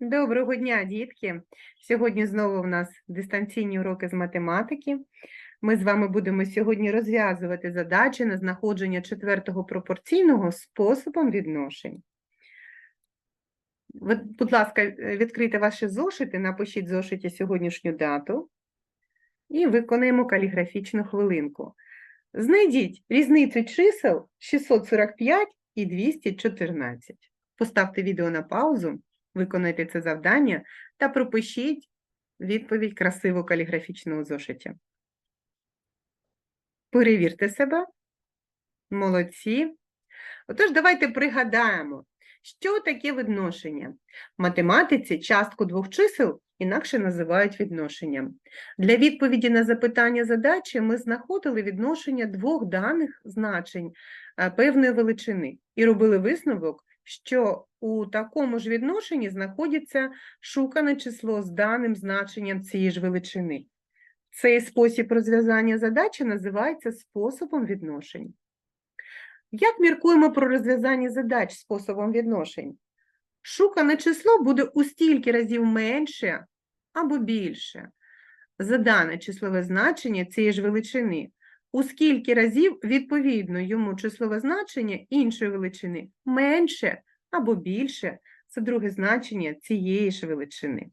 Доброго дня, дітки! Сьогодні знову в нас дистанційні уроки з математики. Ми з вами будемо сьогодні розв'язувати задачі на знаходження четвертого пропорційного способом відношень. Будь ласка, відкрийте ваші зошити, напишіть зошиті сьогоднішню дату і виконаємо каліграфічну хвилинку. Знайдіть різницю чисел 645 і 214. Поставте відео на паузу. Виконайте це завдання та пропишіть відповідь красиво каліграфічно у зошиті. Перевірте себе. Молодці. Отож, давайте пригадаємо, що таке відношення. В математиці частку двох чисел інакше називають відношенням. Для відповіді на запитання задачі ми знаходили відношення двох даних значень е, певної величини і робили висновок, що у такому ж відношенні знаходиться шукане число з даним значенням цієї ж величини. Цей спосіб розв'язання задачі називається способом відношень. Як міркуємо про розв'язання задач способом відношень? Шукане число буде у стільки разів менше або більше за дане числове значення цієї ж величини, у скільки разів відповідно йому числове значення іншої величини менше або більше за друге значення цієї ж величини.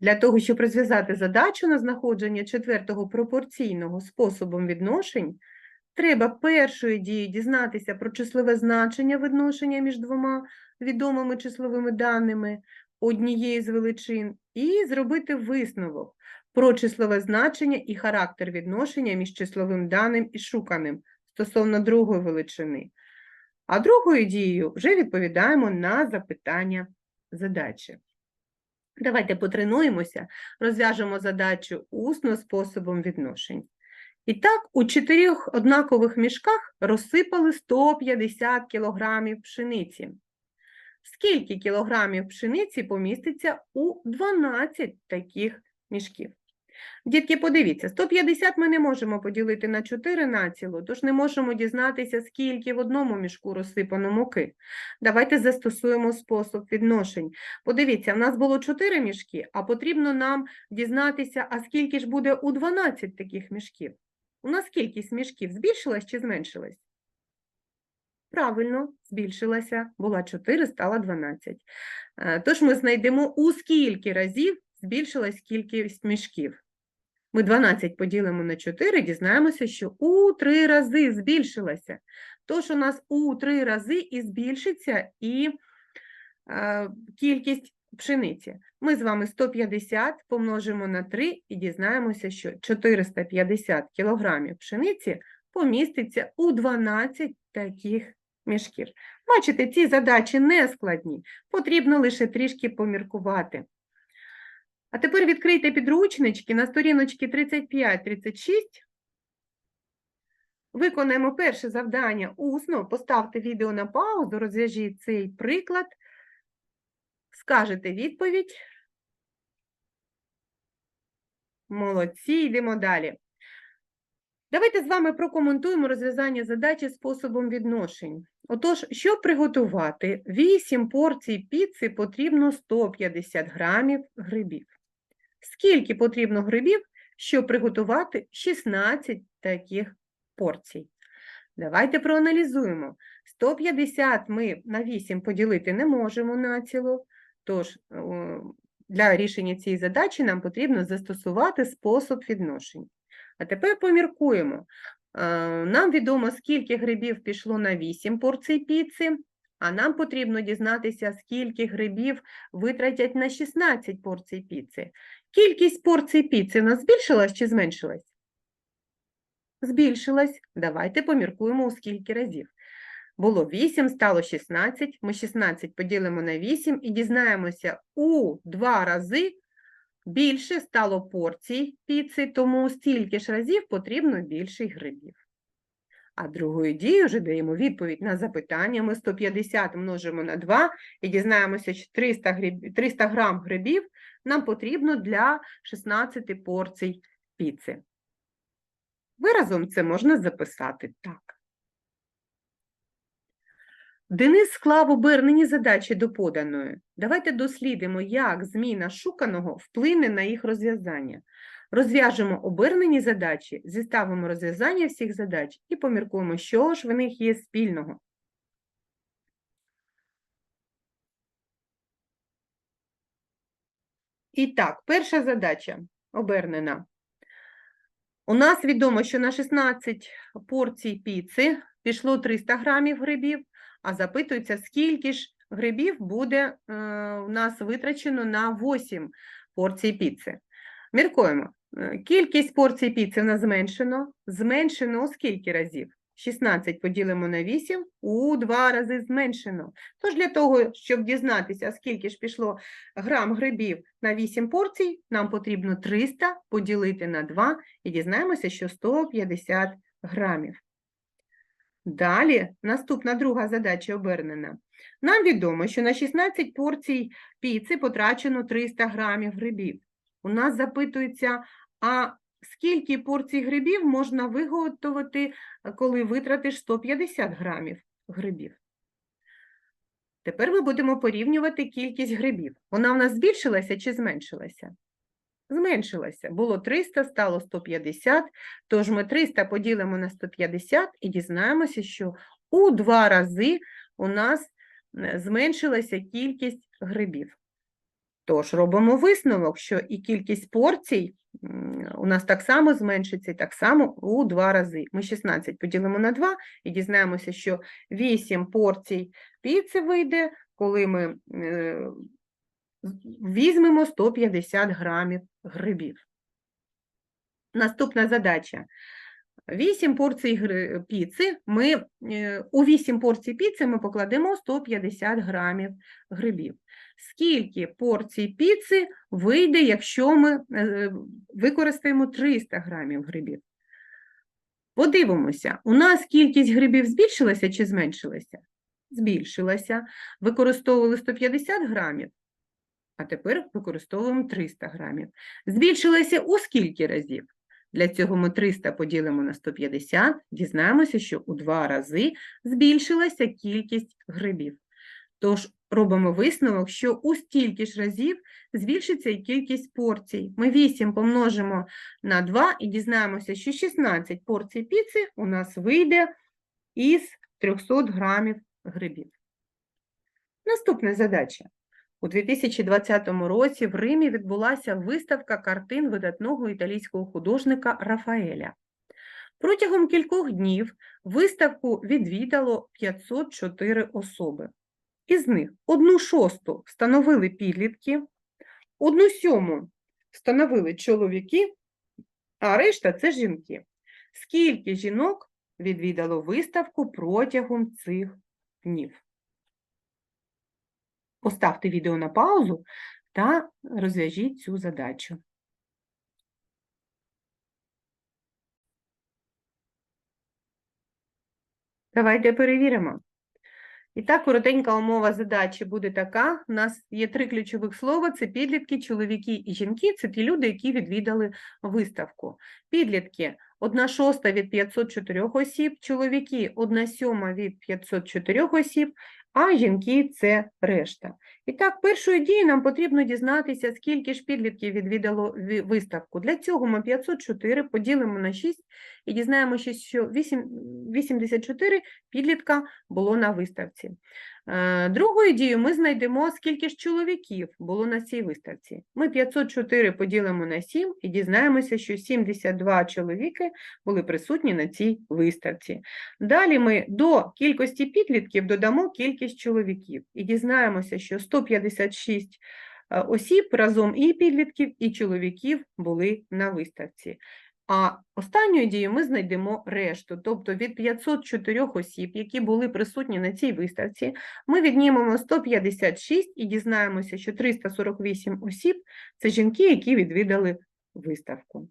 Для того, щоб розв'язати задачу на знаходження четвертого пропорційного способом відношень, треба першою дією дізнатися про числове значення відношення між двома відомими числовими даними однієї з величин і зробити висновок про числове значення і характер відношення між числовим даним і шуканим стосовно другої величини. А другою дією вже відповідаємо на запитання задачі. Давайте потренуємося, розв'яжемо задачу усно способом відношень. І так, у чотирьох однакових мішках розсипали 150 кілограмів пшениці. Скільки кілограмів пшениці поміститься у 12 таких мішків? Дітки, подивіться, 150 ми не можемо поділити на 4 націло, тож не можемо дізнатися, скільки в одному мішку розсипано муки. Давайте застосуємо спосіб відношень. Подивіться, в нас було 4 мішки, а потрібно нам дізнатися, а скільки ж буде у 12 таких мішків. У нас кількість мішків збільшилась чи зменшилась? Правильно, збільшилася, була 4, стала 12. Е, Тож ми знайдемо, у скільки разів збільшилась кількість мішків. Ми 12 поділимо на 4, дізнаємося, що у 3 рази збільшилася. Тож у нас у 3 рази і збільшиться і е, кількість пшениці. Ми з вами 150 помножимо на 3 і дізнаємося, що 450 кілограмів пшениці поміститься у 12 таких мішків. Бачите, ці задачі не складні, потрібно лише трішки поміркувати. А тепер відкрийте підручнички на сторіночки 35-36. Виконаємо перше завдання усно, поставте відео на паузу, розв'яжіть цей приклад, скажете відповідь. Молодці, йдемо далі. Давайте з вами прокоментуємо розв'язання задачі способом відношень. Отож, щоб приготувати 8 порцій піци, потрібно 150 грамів грибів. Скільки потрібно грибів, щоб приготувати 16 таких порцій? Давайте проаналізуємо. 150 ми на 8 поділити не можемо націло, тож для рішення цієї задачі нам потрібно застосувати спосіб відношень. А тепер поміркуємо. Е, Нам відомо, скільки грибів пішло на 8 порцій піци, а нам потрібно дізнатися, скільки грибів витратять на 16 порцій піци. Кількість порцій піци у нас збільшилась чи зменшилась? Збільшилась. Давайте поміркуємо, у скільки разів. Було 8, стало 16. Ми 16 поділимо на 8 і дізнаємося, у 2 рази більше стало порцій піци, тому стільки ж разів потрібно більше грибів. А другою дією вже даємо відповідь на запитання. Ми 150 множимо на 2 і дізнаємося, що 300, гриб... 300 грам грибів нам потрібно для 16 порцій піци. Виразом це можна записати так. Денис склав обернені задачі до поданої. Давайте дослідимо, як зміна шуканого вплине на їх розв'язання. Розв'яжемо обернені задачі, зіставимо розв'язання всіх задач і поміркуємо, що ж в них є спільного. І так, перша задача обернена. У нас відомо, що на 16 порцій піци пішло 300 грамів грибів, а запитується, скільки ж грибів буде е, у нас витрачено на 8 порцій піци. Міркуємо. Е, Кількість порцій піци у нас зменшено. Зменшено у скільки разів? 16 поділимо на 8, у 2 рази зменшено. Тож для того, щоб дізнатися, скільки ж пішло грам грибів на 8 порцій, нам потрібно 300 поділити на 2 і дізнаємося, що 150 грамів. Далі, наступна друга задача обернена. Нам відомо, що на 16 порцій піци потрачено 300 грамів грибів. У нас запитується, а скільки порцій грибів можна виготовити, е, коли витратиш 150 грамів грибів? Тепер ми будемо порівнювати кількість грибів. Вона в нас збільшилася чи зменшилася? Зменшилася. Було 300, стало 150, тож ми 300 поділимо на 150 і дізнаємося, що у два рази у нас е, зменшилася кількість грибів. Тож робимо висновок, що і кількість порцій у нас так само зменшиться, і так само у два рази. Ми 16 поділимо на 2 і дізнаємося, що 8 порцій піци вийде, коли ми е, візьмемо 150 грамів грибів. Наступна задача. 8 порцій піци. Ми, е, у 8 порцій піци ми покладемо 150 грамів грибів. Скільки порцій піци вийде, якщо ми е, використаємо 300 грамів грибів? Подивимося, у нас кількість грибів збільшилася чи зменшилася? Збільшилася. Використовували 150 грамів, а тепер використовуємо 300 грамів. Збільшилася у скільки разів? Для цього ми 300 поділимо на 150, дізнаємося, що у два рази збільшилася кількість грибів. Тож робимо висновок, що у стільки ж разів збільшиться і кількість порцій. Ми 8 помножимо на 2 і дізнаємося, що 16 порцій піци у нас вийде із 300 грамів грибів. Наступна задача. У 2020 році в Римі відбулася виставка картин видатного італійського художника Рафаеля. Протягом кількох днів виставку відвідало 504 особи. Із них одну шосту становили підлітки, одну сьому становили чоловіки, а решта це жінки. Скільки жінок відвідало виставку протягом цих днів? Поставте відео на паузу та розв'яжіть цю задачу. Давайте перевіримо. І так, коротенька умова задачі буде така. У нас є три ключових слова: це підлітки, чоловіки і жінки. Це ті люди, які відвідали виставку. Підлітки – 1 шоста від 504 осіб, чоловіки – 1 сьома від 504 осіб, а жінки – це решта. І так, першою дією нам потрібно дізнатися, скільки ж підлітків відвідало виставку. Для цього ми 504 поділимо на 6 і дізнаємося, що 8, 84 підлітка було на виставці. Е, Другою дією ми знайдемо, скільки ж чоловіків було на цій виставці. Ми 504 поділимо на 7 і дізнаємося, що 72 чоловіки були присутні на цій виставці. Далі ми до кількості підлітків додамо кількість чоловіків і дізнаємося, що 156 е, осіб разом і підлітків, і чоловіків були на виставці. А останньою дією ми знайдемо решту, тобто від 504 осіб, які були присутні на цій виставці, ми віднімемо 156 і дізнаємося, що 348 осіб – це жінки, які відвідали виставку.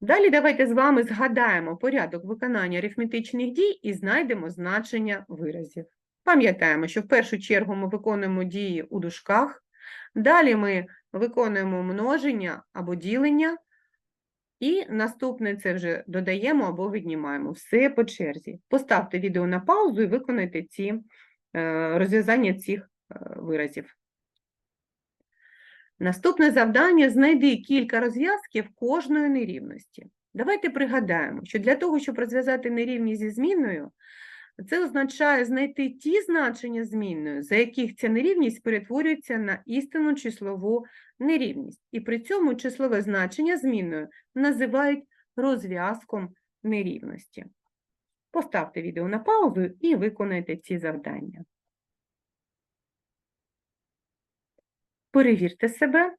Далі давайте з вами згадаємо порядок виконання арифметичних дій і знайдемо значення виразів. Пам'ятаємо, що в першу чергу ми виконуємо дії у дужках, далі ми виконуємо множення або ділення, І наступне це вже додаємо або віднімаємо. Все по черзі. Поставте відео на паузу і виконайте ці е, розв'язання цих е, виразів. Наступне завдання знайди кілька розв'язків кожної нерівності. Давайте пригадаємо, що для того, щоб розв'язати нерівність зі змінною, це означає знайти ті значення змінної, за яких ця нерівність перетворюється на істинну числову нерівність. І при цьому числове значення змінною називають розв'язком нерівності. Поставте відео на паузу і виконайте ці завдання. Перевірте себе.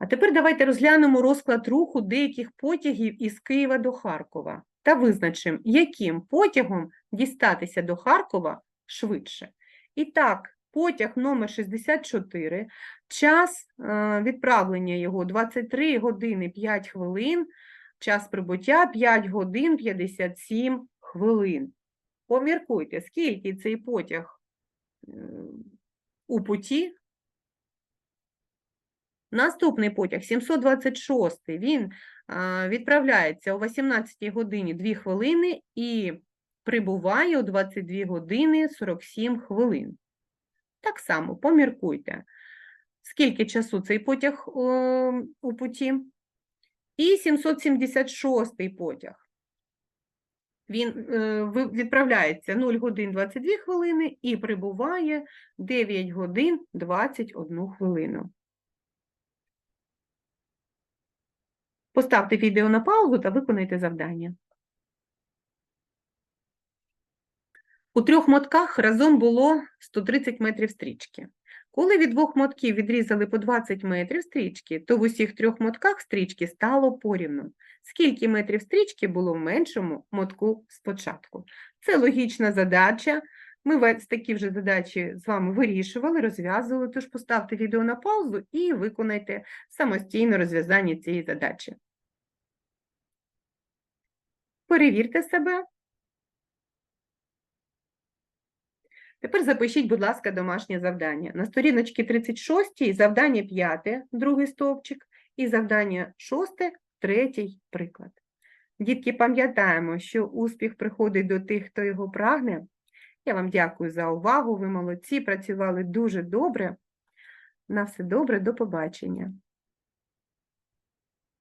А тепер давайте розглянемо розклад руху деяких потягів із Києва до Харкова та визначимо, яким потягом дістатися до Харкова швидше. І так, потяг номер 64, час е, відправлення його 23 години 5 хвилин, час прибуття 5 годин 57 хвилин. Поміркуйте, скільки цей потяг е, у путі. Наступний потяг 726. Він відправляється о 18 годині 2 хвилини і прибуває о 22 години 47 хвилин. Так само поміркуйте, скільки часу цей потяг у путі. І 776 потяг. Він е, відправляється 0 годин 22 хвилини і прибуває 9 годин 21 хвилину. Поставте відео на паузу та виконайте завдання. У трьох мотках разом було 130 метрів стрічки. Коли від двох мотків відрізали по 20 метрів стрічки, то в усіх трьох мотках стрічки стало порівну. Скільки метрів стрічки було в меншому мотку спочатку? Це логічна задача. Ми такі вже задачі з вами вирішували, розв'язували, тож поставте відео на паузу і виконайте самостійно розв'язання цієї задачі. Перевірте себе. Тепер запишіть, будь ласка, домашнє завдання. На сторіночці 36 завдання 5, другий стовпчик, і завдання 6, третій приклад. Дітки, пам'ятаємо, що успіх приходить до тих, хто його прагне. Я вам дякую за увагу. Ви молодці, працювали дуже добре. На все добре, до побачення.